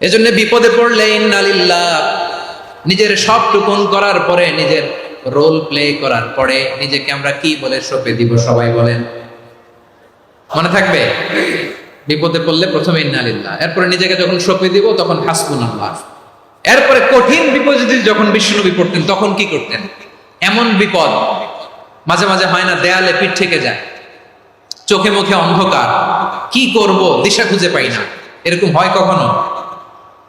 এজন্য বিপদে পড়লে ইন্নালিল্লাহ, নিজের সব টুকুন করার পরে নিজের রোল প্লে করার পরে নিজেকে আমরা কি বলে সঁপে দিব সবাই বলেন। মনে থাকবে? বিপদে পড়লে প্রথমে ইন্নালিল্লাহ, এরপরে নিজেকে যখন সঁপে দিব তখন হাসবুন আল্লাহ এরপরে কঠিন বিপদ যদি যখন বিষ্ণুনবী পড়তেন, তখন কি করতেন? এমন বিপদ, মাঝে মাঝে হয় না, দেয়ালে পিঠ থেকে যায়। চোখে মুখে অন্ধকার, কি করব? দিশা খুঁজে পাই না। এরকম হয় কখনো?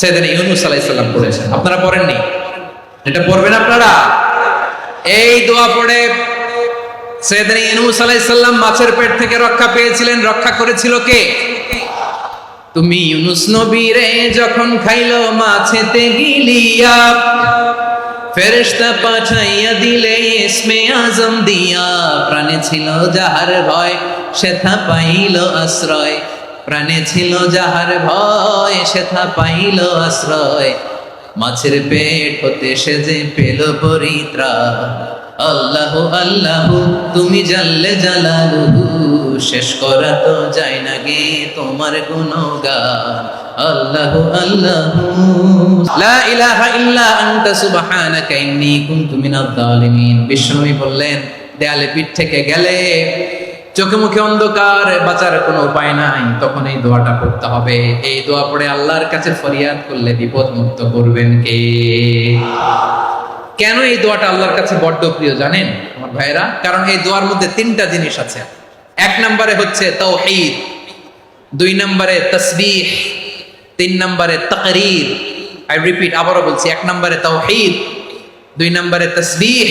সাইয়েদনা ইউনুস আলাইহিস সালাম পড়েছেন। আপনারা পড়েননি? এটা পড়বেন আপনারা? এই দোয়া পড়ে সৈয়দনা ইউনুস আলাইহিস সালাম মাছের পেট থেকে রক্ষা পেয়েছিলেন। রক্ষা করেছিল কে? তুমি ইউনুস নবীরে যখন খাইলো মাছেতে গিলিয়া, ফেরেশতা পাঠাইয়া দিলে ইসমে আজম দিয়া। প্রাণে ছিল যাহার ভয়, সেথা পাইল আশ্রয়। প্রাণে ছিল যাহার ভয়, সেথা পাইল আশ্রয়। মাছের পেট হতে সে যে পেল পরিত্রা আল্লাহ আল্লাহ, তুমি জানলে জালালুহু, শেষ করা তো যায় না গে তোমার গুণগান। আল্লাহ আল্লাহ। লা ইলাহা ইল্লা আনতা, সুবহানাকা ইন্নী কুনতু মিনাজ জালিমিন বিষ্ণুই বললেন, দেয়ালে পিঠ থেকে গেলে চোখে মুখে অন্ধকার, বাঁচার কোনো উপায় নাই। তখন এই দোয়াটা পড়তে হবে। এই দোয়া পড়ে আল্লাহর কাছে ফরিয়াদ করলে বিপদ মুক্ত করবেন কে? কেন এই দোয়াটা আল্লাহর কাছে বড্ড প্রিয় জানেন, আমার ভাইরা কারণ এই দোয়ার মধ্যে তিনটা জিনিস আছে। এক নম্বরে হচ্ছে তাওহীদ দুই নম্বরে তসবিহ, তিন নম্বরে তাকরীর। আই রিপিট আবারও বলছি, এক নম্বরে তাওহীদ দুই নম্বরে তসবিহ,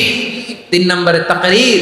তিন নম্বরে তাকরীর।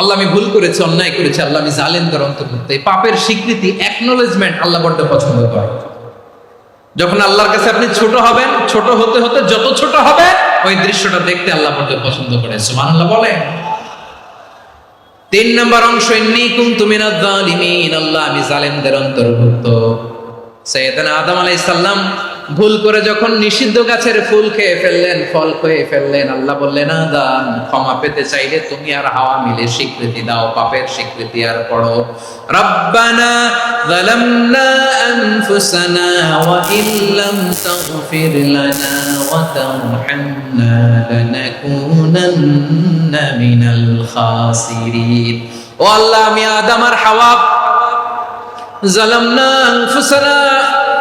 আল্লাহ আমি ভুল করেছি, অন্যায় করেছি, আল্লাহ আমি জালেমদের অন্তর্ভুক্ত। এই পাপের স্বীকৃতি অ্যাকনোলেজমেন্ট আল্লাহ বড্ড পছন্দ করে। যখন আল্লাহর কাছে আপনি ছোট হবেন, ছোট হতে হতে যত ছোট হবে, ওই দৃশ্যটা দেখতে আল্লাহ বড্ড পছন্দ করে। সুমান আল্লাহ বলেন। তিন নম্বর অংশ, ইন্নী কুনতু মিনাজ জালিমিন আল্লাহ আমি জালেমদের অন্তর্ভুক্ত। সৈয়দনা আদম আলাইহিস ভুল করে যখন নিষিদ্ধ গাছের ফুল খেয়ে ফেললেন, ফল খেয়ে ফেললেন, আল্লাহ বললেন আদাম ক্ষমা পেতে চাইলে তুমি আর হাওয়া মিলে স্বীকৃতি দাও, পাপের স্বীকৃতি আর পড়ো। রব্বানা যালামনা আনফুসানা ওয়া ইল্লাম তাগফির লানা ওয়া তারহামনা লানাকুনান্না মিনাল খাসিরিন। ও আল্লাহ, আমি আদম আর হাওয়া জালামনা আনফুসানা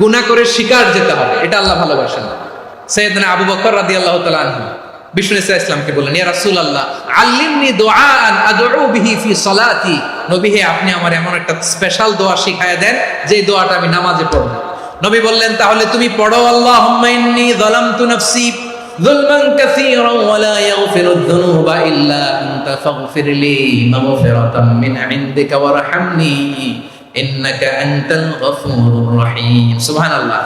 গুণা করে শিকার যেতে হবে, এটা আল্লাহ ভালোবাসেন। সৈয়দনা আবু বকর রাদি আল্লাহ তালু বিষ্ণু ইসলামকে বললেন, ইয়া রাসুল আল্লাহ আল্লিমনি বিহি ফি সলাতি। নবী আপনি আমার এমন একটা স্পেশাল দোয়া শিখায় দেন যে দোয়াটা আমি নামাজে পড়ব। নবী বললেন, তাহলে তুমি পড়ো আল্লাহ হুম্মাইন্নি যালামতু নাফসি যুলমান কাসীরা ইয়াগফিরু যুনুবা ইল্লা আনতা ফাগফিরলি মাগফিরাতাম মিন ইনদিকা ওয়ারহামনি إنك أنت الغفور الرحيم سبحان الله